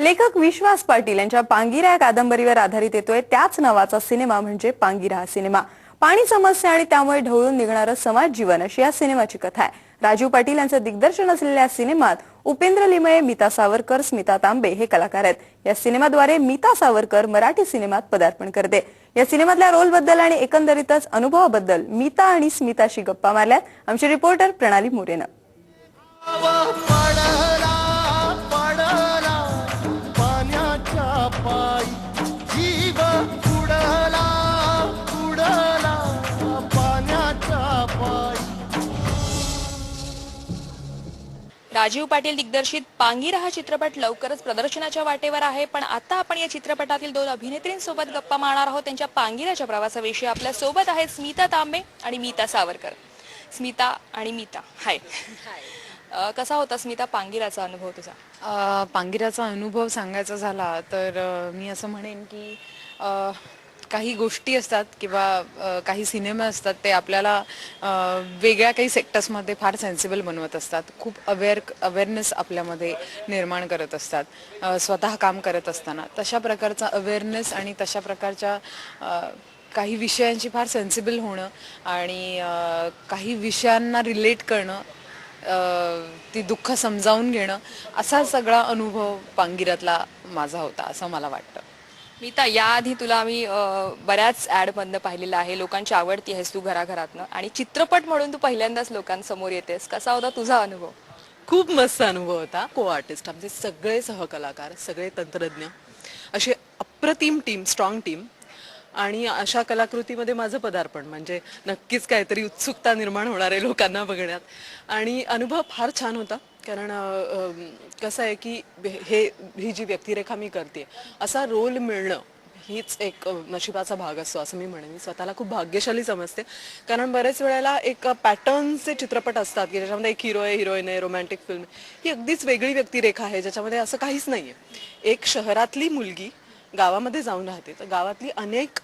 लेखक विश्वास पाटील यांच्या पांगिरा या कादंबरीवर आधारित येतोय त्याच नावाचा सिनेमा म्हणजे पांगिरा हा सिनेमा. पाणी समस्या आणि त्यामुळे ढवळून निघणारं समाज जीवन अशी या सिनेमाची कथा आहे. राजीव पाटील यांचं दिग्दर्शन असलेल्या या सिनेमात उपेंद्र लिमये मीता सावरकर स्मिता तांबे हे कलाकार आहेत. या सिनेमाद्वारे मीता सावरकर मराठी सिनेमात पदार्पण करते. या सिनेमातल्या रोलबद्दल आणि एकंदरीतच अनुभवाबद्दल मीता आणि स्मिताशी गप्पा मारल्यात. आमचे रिपोर्टर प्रणाली मोरेनं. राजीव पाटील दिग्दर्शित पांगिरा हा चित्रपट लवकरच प्रदर्शनाच्या वाटेवर आहे पण आता आपण या चित्रपटातील दोन अभिनेत्रींसोबत गप्पा मारणार आहोत. त्यांच्या पांगिराच्या प्रवासाविषयी आपल्यासोबत आहेत स्मिता तांबे आणि मीता सावरकर. स्मिता आणि मीता. हाय अ, कसा होता स्मिता पांगिराचा अनुभव तुझा? अ, पांगिराचा अनुभव सांगायचा झाला तर अ, मी असं म्हणेन की अ, काही गोष्टी असतात किंवा काही सिनेमे असतात ते आपल्याला वेगळ्या काही सेक्टर्समध्ये फार सेन्सिबल बनवत असतात. खूप अवेअर अवेअरनेस आपल्यामध्ये निर्माण करत असतात. स्वतः काम करत असताना. तशा प्रकारचा अवेअरनेस आणि तशा प्रकारच्या काही विषयांची फार सेन्सिबल होणं आणि काही विषयांना रिलेट करणं ती दुःख समजावून घेणं असा सगळा अनुभव पांगिरातला माझा होता असं मला वाटतं. मीता याआधी तुला आम्ही बऱ्याच ऍड मधनं पाहिलेलं आहे. लोकांची आवडती आहेस तू घराघरातनं. आणि चित्रपट म्हणून तू पहिल्यांदाच लोकांसमोर येतेस. कसा होता तुझा अनुभव? खूप मस्त अनुभव होता. को आर्टिस्ट. आमचे सगळे सहकलाकार सगळे तंत्रज्ञ. अशी अप्रतिम टीम स्ट्रॉंग टीम आणि अशा कलाकृतीमध्ये माझं पदार्पण. म्हणजे नक्कीच काहीतरी उत्सुकता निर्माण होणार आहे लोकांना बघण्यात. आणि अनुभव फार छान होता. कारण कसं आहे की हे ही जी व्यक्तिरेखा मी करते असा रोल मिळणं हीच एक नशिबाचा भाग असतो असं मी म्हणेन. मी स्वतःला खूप भाग्यशाली समजते. कारण बरेच वेळेला एक पॅटर्नचे चित्रपट असतात की ज्याच्यामध्ये एक हिरो आहे हिरोईन आहे रोमॅन्टिक फिल्म ही अगदीच वेगळी व्यक्तिरेखा आहे ज्याच्यामध्ये असं काहीच नाही आहे एक शहरातली मुलगी गावामध्ये जाऊन राहते तर गावातली अनेक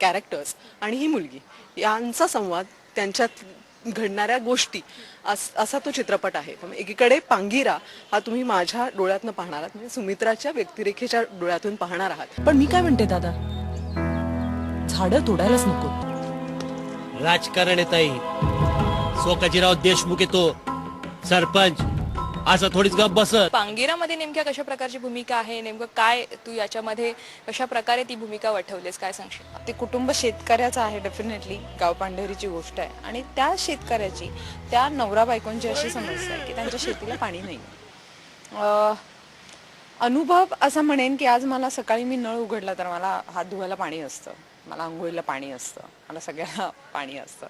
कॅरेक्टर्स आणि ही मुलगी यांचा संवाद त्यांच्यात घडणाऱ्या गोष्टी. अस- असा तो चित्रपट आहे. एकीकडे पांगिरा हा तुम्ही माझ्या डोळ्यातनं पाहणार आहात. म्हणजे सुमित्राच्या व्यक्तिरेखेच्या डोळ्यातून पाहणार आहात. पण मी काय म्हणते दादा? झाडं तोडायलाच नको. राजकारण आहे ताई. सोकाजीराव देशमुख येतो. सरपंच. असं थोडीच गप बसत. पांगिरामध्ये नेमक्या कशा प्रकारची भूमिका आहे? नेमकं काय तू याच्यामध्ये कशा प्रकारे ती भूमिका वठवलीस? काय सांगशील? ते कुटुंब शेतकऱ्याचं आहे डेफिनेटली गाव पांढरीची गोष्ट आहे. आणि त्या शेतकऱ्याची त्या नवरा बायकोंची अशी समस्या आहे की त्यांच्या शेतीला पाणी नाही. अं, अनुभव असं म्हणेन की आज मला सकाळी मी नळ उघडला तर मला हात धुवायला पाणी असतं मला आंघोळीला पाणी असतं मला सगळ्याला पाणी असतं.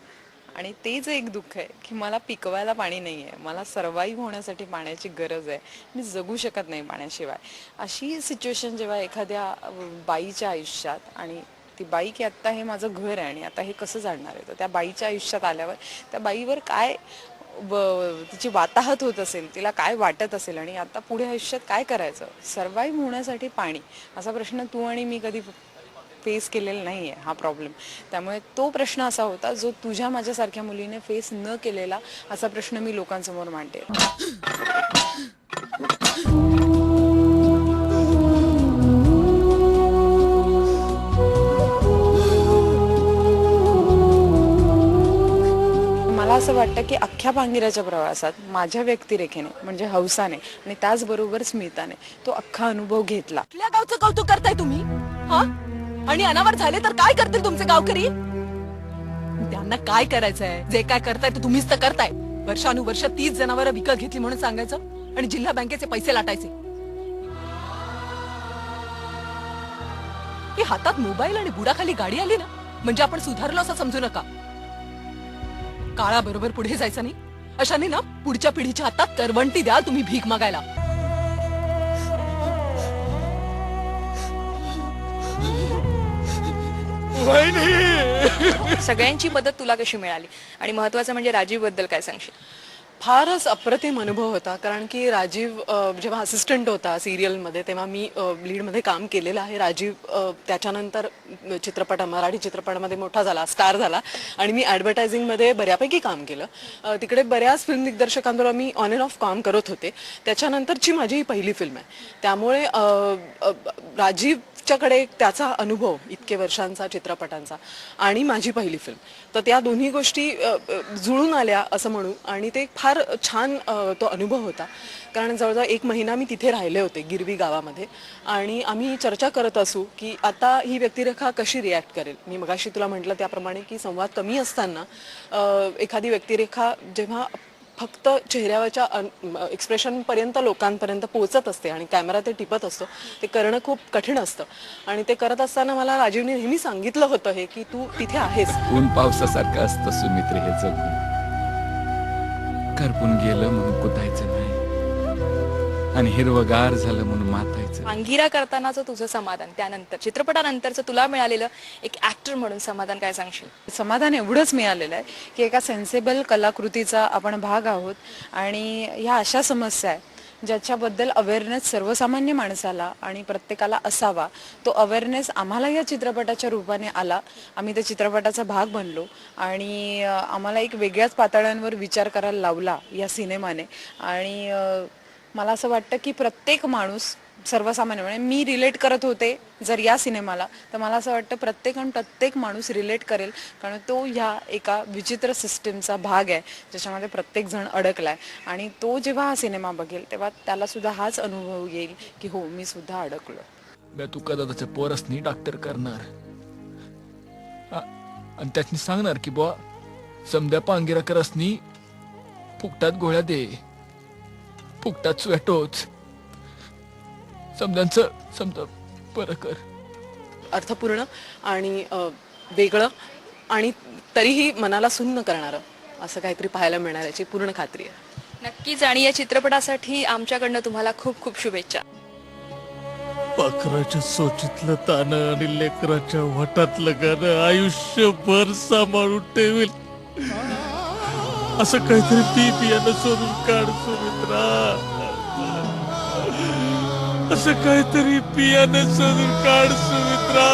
आणि तेच एक दुःख आहे की मला पिकवायला पाणी नाही आहे मला सर्वाईव्ह होण्यासाठी पाण्याची गरज आहे मी जगू शकत नाही पाण्याशिवाय. अशी सिच्युएशन जेव्हा एखाद्या बाईच्या आयुष्यात आणि ती बाई की आत्ता हे माझं घर आहे आणि आता हे कसं जाणणार आहे तर त्या बाईच्या आयुष्यात आल्यावर त्या बाईवर काय ब- तिची वाताहत होत असेल तिला काय वाटत असेल आणि आता पुढे आयुष्यात काय करायचं? सर्वाईव्ह होण्यासाठी पाणी. असा प्रश्न तू आणि मी कधी फेस केलेला नाही आहे हा प्रॉब्लेम त्यामुळे तो प्रश्न असा होता जो तुझ्या माझ्यासारख्या मुलीने फेस न केलेला असा प्रश्न मी लोकांसमोर मांडते. मला असं वाटतं की अख्ख्या पांगिराच्या प्रवासात माझ्या व्यक्तिरेखेने म्हणजे हौसाने आणि त्याचबरोबर स्मिताने तो अख्खा अनुभव घेतला. कुठल्या गावचं कौतुक करताय तुम्ही? हा? आणि अनावर झाले तर काय करतील तुमचे गावकरी? त्यांना काय करायचंय? जे काय करताय ते तुम्हीच तर करताय. वर्षानुवर्ष तीस जनावर विकत घेतली म्हणून सांगायचं आणि जिल्हा बँकेचे पैसे लाटायचे. हातात मोबाईल आणि बुडाखाली गाडी आली ना म्हणजे आपण सुधारलो असं समजू नका. काळाबरोबर पुढे जायचं नाही. अशाने ना पुढच्या पिढीच्या हातात करवंटी द्या तुम्ही भीक मागायला. सगळ्यांची मदत तुला कशी मिळाली? आणि महत्वाचं म्हणजे राजीवबद्दल काय सांगशील? फारच अप्रतिम अनुभव होता कारण की राजीव जेव्हा असिस्टंट होता सिरियलमध्ये तेव्हा मी लीडमध्ये काम केलेलं आहे. राजीव त्याच्यानंतर चित्रपट मराठी चित्रपटामध्ये मोठा झाला स्टार झाला. आणि मी ॲडव्हर्टायझिंगमध्ये बऱ्यापैकी काम केलं. तिकडे बऱ्याच फिल्म दिग्दर्शकांबरोबर मी ऑन अँड ऑफ काम करत होते. त्याच्यानंतरची माझी ही पहिली फिल्म आहे. त्यामुळे अ, आमच्याकडे त्याचा अनुभव इतके वर्षांचा चित्रपटांचा आणि माझी पहिली फिल्म तर त्या दोन्ही गोष्टी जुळून आल्या असं म्हणू. आणि ते फार छान तो अनुभव होता. कारण जवळजवळ एक महिना मी तिथे राहिले होते गिरवी गावामध्ये. आणि आम्ही चर्चा करत असू की आता ही व्यक्तिरेखा कशी रिॲक्ट करेल? मी मगाशी तुला म्हटलं त्याप्रमाणे की संवाद कमी असताना एखादी व्यक्तिरेखा जेव्हा फक्त चेहऱ्यावरच्या एक्सप्रेशनपर्यंत लोकांपर्यंत पोहोचत असते आणि कॅमेरा ते टिपत असतो ते करणं खूप कठीण असतं. आणि ते करत असताना मला राजीवने नेहमी सांगितलं होतं हे की तू तिथे आहेस. ऊन पावसासारखं असतं सुमित्र हे जगून करपून गेलं म्हणून कुदायचं नाही आणि हिरवगार झालं म्हणून मातायचं. पांगिरा करतानाचं तुझं समाधान त्यानंतर चित्रपटानंतरचं तुला मिळालेलं एक ऍक्टर म्हणून समाधान काय सांगशील? समाधान एवढंच मिळालेलं आहे की एका सेन्सेबल कलाकृतीचा आपण भाग आहोत आणि ह्या अशा समस्या आहे ज्याच्याबद्दल अवेअरनेस सर्वसामान्य माणसाला आणि प्रत्येकाला असावा. तो अवेअरनेस आम्हाला या चित्रपटाच्या रूपाने आला. आम्ही त्या चित्रपटाचा भाग बनलो आणि अं, आम्हाला एक वेगळ्याच पातळ्यांवर विचार करायला लावला या सिनेमाने. आणि अं, मला असं वाटतं की प्रत्येक माणूस सर्वसामान्य म्हणजे मी रिलेट करत होते जर या सिनेमाला तर मला असं वाटतं प्रत्येक आणि प्रत्येक माणूस रिलेट करेल कारण तो ह्या एका विचित्र सिस्टीमचा भाग आहे ज्याच्यामध्ये प्रत्येक जण अडकलाय. आणि तो जेव्हा हा सिनेमा बघेल तेव्हा त्याला सुद्धा हाच अनुभव येईल की हो मी सुद्धा अडकलो बे तू कदाच पोरसनी डॉक्टर करणार. आणि त्यातनी सांगणार की बुवा समद्या पांगिरा करसनी फुकटात गोळ्या दे. फुकटात स्वेटोच समद्यांचं समजा बरं कर. अर्थपूर्ण आणि अ, वेगळं आणि तरीही मनाला सुन्न करणारं असं काहीतरी पाहायला मिळणार याची पूर्ण खात्री आहे. नक्कीच आणि या चित्रपटासाठी आमच्याकडनं तुम्हाला खूप खूप शुभेच्छा. पाखराच्या सोचीतलं तान आणि लेकराच्या वटातलं गाणं आयुष्यभर सांभाळून ठेवेल. असं काहीतरी पी पियानं सोडून काढ सुमित्रा. असं काहीतरी पियानं सोडून काढ सुमित्रा.